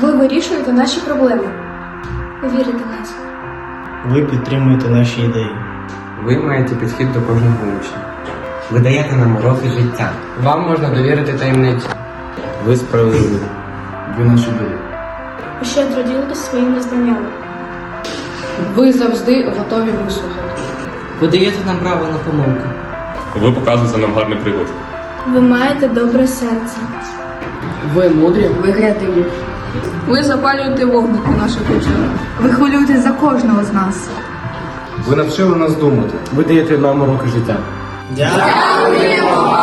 Ви вирішуєте наші проблеми. Вірите в нас. Ви підтримуєте наші ідеї. Ви маєте підхід до кожного учня. Ви даєте нам уроки життя. Вам можна довірити таємницю. Ви справедливі. Ви наші друзі. Ви щедро ділитесь своїми знаннями. Ви завжди готові вислухати. Ви даєте нам право на помилки. Ви показуєте нам гарний приклад. Ви маєте добре серце. Ви мудрі. Ви креативні. Ви запалюєте вогник у наших очах. Ви хвилюєтесь за кожного з нас. Ви навчили нас думати. Ви даєте нам уроки життя. Дякую!